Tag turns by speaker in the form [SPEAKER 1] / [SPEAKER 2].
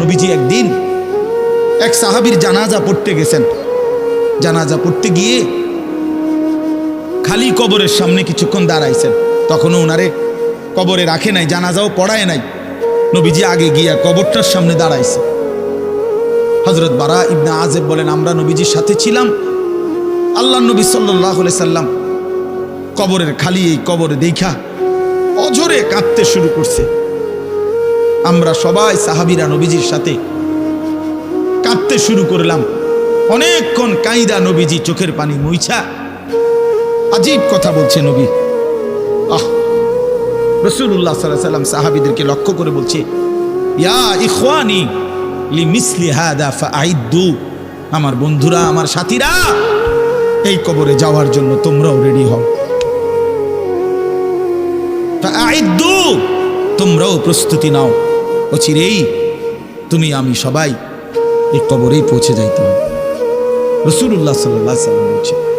[SPEAKER 1] নবীজি একদিন এক সাহাবীর জানাজা পড়তে গেছেন। জানাজা পড়তে গিয়ে খালি কবরের সামনে কিছুক্ষণ দাঁড়াইছেন। তখনও ওনারে কবরে রাখে নাই, জানাজাও পড়ায় নাই। নবীজি আগে গিয়া কবরটার সামনে দাঁড়াইছে। হজরত বারা ইবনা আজেব বলেন, আমরা নবীজির সাথে ছিলাম। আল্লাহ নবী সাল্লাহ সাল্লাম কবরের খালি এই কবরে দেখা অজরে কাঁদতে শুরু করছে। আমরা সবাই সাহাবিরা নবীজির সাথে কাঁদতে শুরু করলাম। অনেকক্ষণ কাইদা নবীজি চোখের পানি মুইছা। আজীব কথা বলছে নবী। আহ রসুল্লাহ সাল্লাহ সাল্লাম সাহাবিদেরকে লক্ষ্য করে বলছে, ইয়া লি মিসলি আমার বন্ধুরা, আমার সাথীরা, এই কবরে যাওয়ার জন্য তোমরাও রেডি হও। ফাআইদ্দু। তোমরাও প্রস্তুতি নাও। অচিরেই তুমি আমি সবাই এই কবরেই পৌঁছে যাইতে হবে রসুল্লাহ সাল্লাহ সাল্লাম বলছে